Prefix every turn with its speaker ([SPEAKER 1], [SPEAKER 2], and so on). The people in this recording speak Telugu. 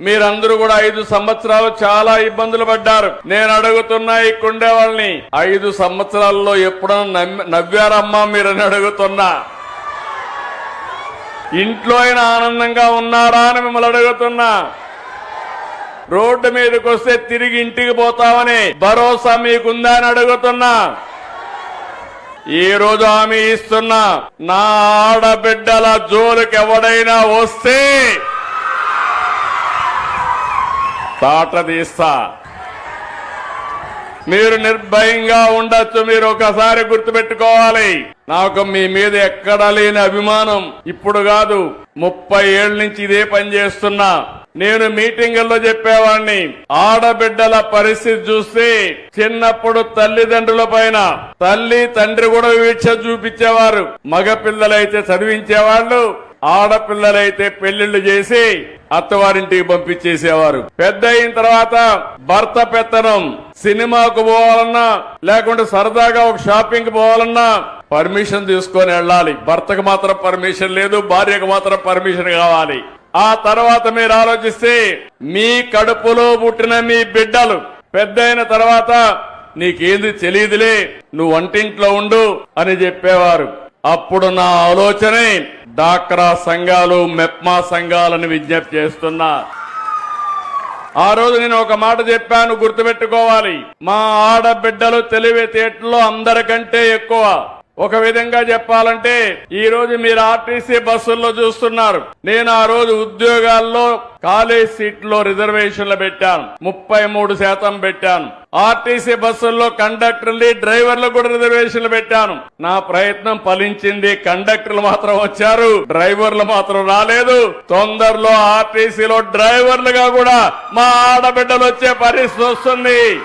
[SPEAKER 1] మీరందరూ కూడా ఐదు సంవత్సరాలు చాలా ఇబ్బందులు పడ్డారు. నేను అడుగుతున్నా ఇక్కడే వాళ్ళని ఐదు సంవత్సరాల్లో ఎప్పుడన్నా నవ్వారమ్మా మీరని అడుగుతున్నా. ఇంట్లో అయినా ఆనందంగా ఉన్నారా అని మిమ్మల్ని అడుగుతున్నా. రోడ్డు మీదకి వస్తే తిరిగి ఇంటికి పోతామని భరోసా మీకుందా అని అడుగుతున్నా. ఈ రోజు హామీ ఇస్తున్నా. నా ఆడబిడ్డల జోలికి ఎవడైనా వస్తే తాట తీస్తా మీరు నిర్భయంగా ఉండొచ్చు మీరు ఒకసారి గుర్తుపెట్టుకోవాలి. నాకు మీ మీద ఎక్కడా లేని అభిమానం ఇప్పుడు కాదు ముప్పై ఏళ్ళ నుంచి ఇదే పని చేస్తున్నా. నేను మీటింగుల్లో చెప్పేవాడిని ఆడబిడ్డల పరిస్థితి చూస్తే చిన్నప్పుడు తల్లిదండ్రుల పైన తల్లి తండ్రి కూడా వీక్ష చూపించేవారు. మగ పిల్లలైతే చదివించేవాళ్ళు ఆడపిల్లలైతే పెళ్ళిళ్ళు చేసి అత్తవారింటికి పంపించేసేవారు. పెద్ద అయిన తర్వాత భర్త పెత్తనం సినిమాకు పోవాలన్నా లేకుంటే సరదాగా ఒక షాపింగ్ పోవాలన్నా పర్మిషన్ తీసుకొని వెళ్ళాలి. భర్తకు మాత్రం పర్మిషన్ లేదు భార్యకు మాత్రం పర్మిషన్ కావాలి. ఆ తర్వాత మీరు ఆలోచిస్తే మీ కడుపులో పుట్టిన మీ బిడ్డలు పెద్ద అయిన తర్వాత నీకేంది తెలియదులే నువ్వు వంటింట్లో ఉండు అని చెప్పేవారు. అప్పుడు నా ఆలోచనే డాక్రా సంఘాలు మెప్మా సంఘాలను విజ్ఞప్తి చేస్తున్నా. ఆ రోజు నేను ఒక మాట చెప్పాను గుర్తుపెట్టుకోవాలి. మా ఆడబిడ్డలు తెలివితేటలో అందరికంటే ఎక్కువ. ఒక విధంగా చెప్పాలంటే ఈ రోజు మీరు ఆర్టీసీ బస్సుల్లో చూస్తున్నారు. నేను ఆ రోజు ఉద్యోగాల్లో కాలేజ్ సీట్లో రిజర్వేషన్లు పెట్టాను. ముప్పై మూడు శాతం పెట్టాను. ఆర్టీసీ బస్సుల్లో కండక్టర్లు డ్రైవర్లు కూడా రిజర్వేషన్లు పెట్టాను. నా ప్రయత్నం ఫలించింది. కండక్టర్లు మాత్రం వచ్చారు. డ్రైవర్లు మాత్రం రాలేదు. తొందరలో ఆర్టీసీలో డ్రైవర్లుగా కూడా మా ఆడబిడ్డలు వచ్చే పరిస్థితి వస్తుంది.